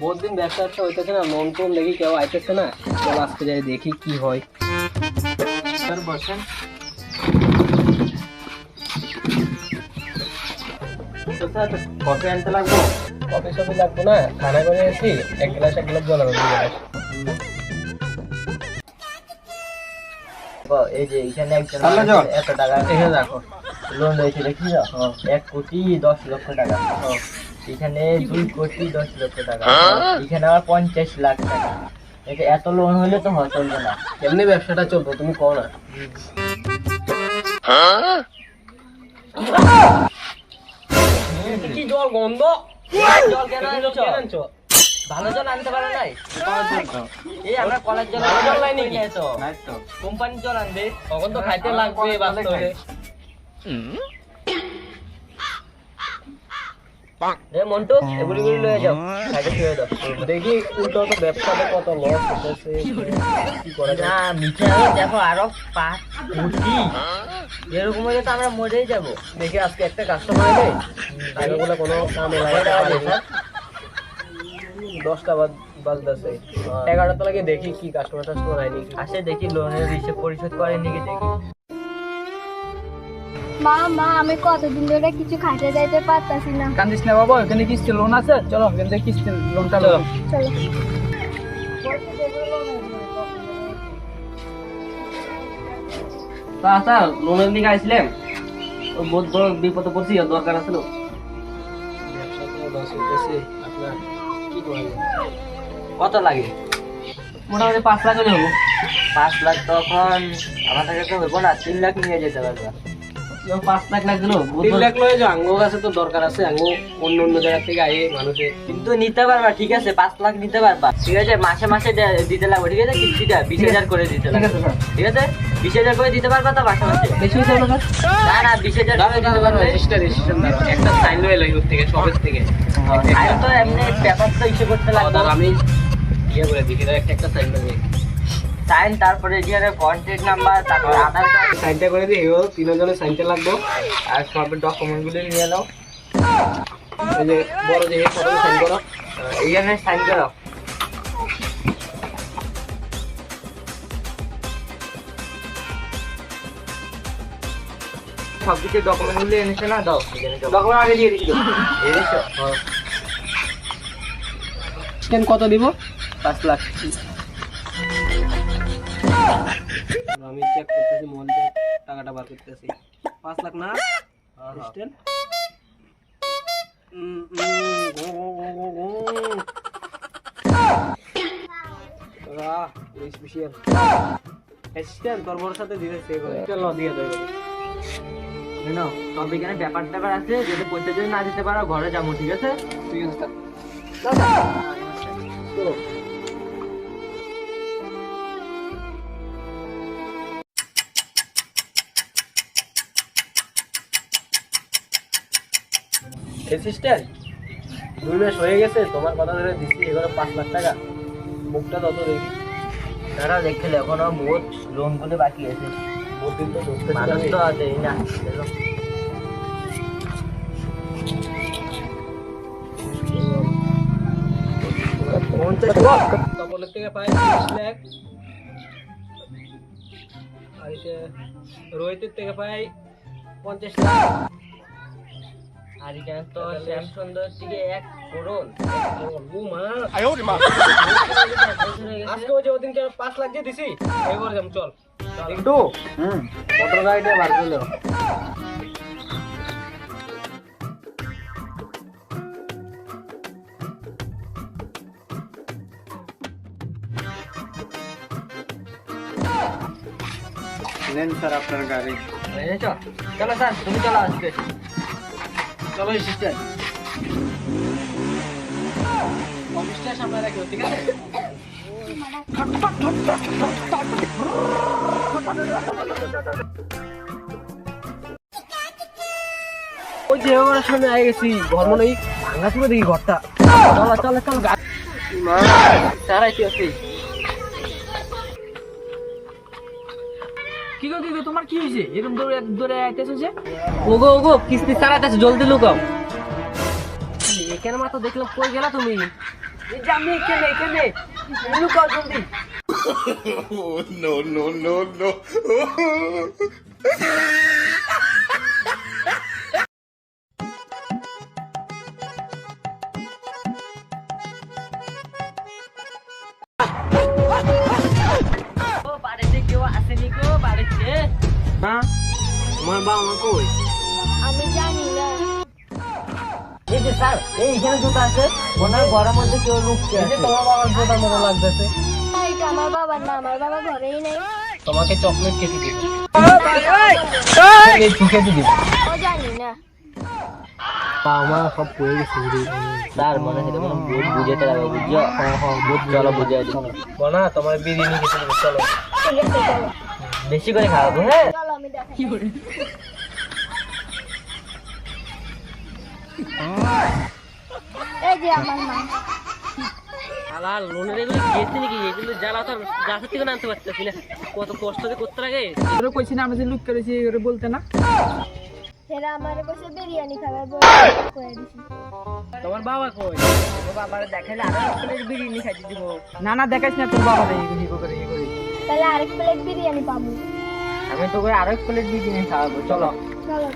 বহুত দিন ব্যবসা ব্যবসা হইতেছে না লোন টোন দেখি কেউ আইতেছে না। চল আজকে যাই দেখি কি হয়। স্যার বসেন। কফি আনতে লাগবো। কফি সফি লাগবো না খানা করে এসি এক গ্লাস এক গ্লাস জল এই যে এখানে একজন এত টাকা এখানে রাখো লোন রয়েছে দেখি এক কোটি দশ লক্ষ টাকা। এখানে দুই কোটি দশ লক্ষ টাকা। এখানে আবার পঞ্চাশ লাখ টাকা। এটা এত লোন হলে তো হয় চলবে না। এমনি ব্যবসাটা চলবো তুমি কও না। কি জল গন্ধ? জল কেন? ভালো জল আনতে পারো নাই? এই আমরা কলের জল জল নাই নাকি? তো কোম্পানির জল আনবে তখন তো খাইতে লাগবে বাস্তবে। রে মন্টু এগুলি গুলি লয়ে যাও সাইডে শুয়ে দাও। দেখি উল্টো তো ব্যবসাতে কত লস কি করা না যায় মিঠে দেখো আরও পাঁচ কোটি এরকম হলে তো আমরা মরেই যাব। দেখি আজকে একটা কাস্টমার এলে কোনো কামে না। দশটা বাজ বাজতেছে। এগারোটা লাগে দেখি কি কাস্টমার টাস্টমার আইনি আসে দেখি লোনের হিসেব পরিশোধ করে নাকি দেখি। মা মা আমি কতদিন ধরে কিছু খাইতে যাইতে পারতাছি না। কান্দিস না বাবা ওখানে কিস্তি লোন আছে? চলো ওখান থেকে কিস্তি লোনটা চলো। লো চলো আচ্ছা লোনের দিকে আইছিলাম। বহুত বড় বিপদে পড়ছি আর দরকার আছিল কত লাগে? মোটামুটি পাঁচ লাখ হলে হব। পাঁচ লাখ তখন আমাদের কাছে হইব না তিন লাখ নিয়ে যেতে পারবে। পাঁচ লাখ তিন লাখ লয়ে যাও আঙ্গো কাছে তো দরকার আছে আঙ্গো অন্য অন্য জায়গা থেকে আয়ে মানুষে। কিন্তু নিতে পারবা ঠিক আছে পাঁচ লাখ নিতে পারবা। ঠিক আছে মাসে মাসে দিতে লাগবে ঠিক আছে কিস্তিটা বিশ হাজার করে দিতে লাগবে। ঠিক আছে? বিশ হাজার করে দিতে পারবা তো বেশি না না না বিশ হাজার করে দিতে পারবে। রেজিস্টার রেজিস্ট্রেশন একটা সাইন লয়ে লাগে থেকে সবের থেকে। তো এমনি পেপার তো ইস্যু করতে লাগবে। আমি ইয়ে করে দিই একটা একটা সাইন লাগে সাইন তারপরে যে কন্ট্যাক্ট নাম্বার তারপর আধার কার্ড সাইনটা করে দিই এগুলো তিনজনের সাইনটা লাগবে। আর সব ডকুমেন্টগুলো নিয়ে নাও। এই যে বড় যে ফটো সাইন করো। এইখানে সাইন করো। সব কিছু ডকুমেন্টগুলো এনেছে না? দাও। ডকুমেন্ট আগে দিয়ে দিছিল এনেছো? স্ক্যান কত দিব? পাঁচ লাখ। আমি চেক করতেছি মোবাইল থেকে টাকাটা বার করতেছি। পাঁচ লাখ না? স্ট্যান্ড অ্যাসিস্ট্যান্ট তোর বড় সাথে চল দিয়ে দেবে। সব এখানে ব্যাপার ট্যাপার আছে যদি পয়সা যদি না দিতে পারো ঘরে যাব ঠিক আছে? অ্যাসিস্ট্যান্ট দুই মাস হয়ে গেছে তোমার কথা ধরে দিচ্ছি এগুলো পাঁচ লাখ টাকা। মুখটা তত দেখি। তারা দেখে এখনও বহুত লোনগুলো বাকি আছে। মানুষ তো না দেখো। তপলের থেকে পাই লাখ আর রোহিতের থেকে পাই পঞ্চাশ লাখ। আর এখানে তো শ্যামসুন্দর থেকে এক করোন। আজকে ওই যে ওদিনকে পাঁচ লাখ দিয়ে দিছি। এবার চল। একটু মোটর গাড়িটা বার করল নেন স্যার আপনার গাড়ি বুঝেছ? চলো স্যার তুমি চলো আসবে চলো অ্যাসিস্ট্যান্ট অফিসটা সামনে রাখিও ঠিক আছে ওই যে ওর সামনে গেছি ঘর মনে হয় ভাঙা চুরে দেখি ঘরটা। চলো চলো চলো স্যার আইতে আছে কি গো কি গো তোমার কি হয়েছে? এরকম দৌড়ে দৌড়ে আইতেছো যে? ওগো ওগো কিস্তি চালাইতেছে জলদি লুকাও। এখানে মাত্র দেখলাম কই গেলা তুমি? এই যে আমি এখানে এখানে লুকাও জলদি ও বাড়িতে কেউ আসেনি গো বাড়িতে হ্যাঁ তোমার বাবা মা কই আমি জানি না এই যে স্যার এইখানে জুতা আছে হয় ঘরের মধ্যে কেউ লুকছে। এই তোমার বাবার জোতার মতো লাগতেছে। এটা আমার বাবার না আমার বাবা ঘরেই নেই। তোমাকে চকলেট কেটে দিব। শিখে দিবি। ও জানি না। বাবা মা সব পড়ে গেছে স্যার মনে হয় তোমার বুঝাতে বুঝিও হ্যাঁ হ্যাঁ চলো তোমার বিরিয়ানি খেতে চলো। বেশি করে খাওয়াবো হ্যাঁ? চলো আমি দেখাই। এই যে আমার মা। আলা লোনের এগুলো গেছে নাকি? এগুলো জ্বালা তো গাছের থেকে আনতে পারতেছি না। কত কষ্ট করে করতে লাগে। ওরা কইছি না আমি যে লুক করেছি এগুলো বলতে না। এরা আমার কাছে বিরিয়ানি খাবার বলে তোমার বাবা কই? বাবার দেখালে আরও এক প্লেট বিরিয়ানি খাইতে দিব। না না দেখাইস না তোর বাবা এই করে এই করে। তাহলে আরেক প্লেট বিরিয়ানি পাবো। আমি তো করে আরও এক প্লেট বিরিয়ানি খাওয়াবো চলো। চলো।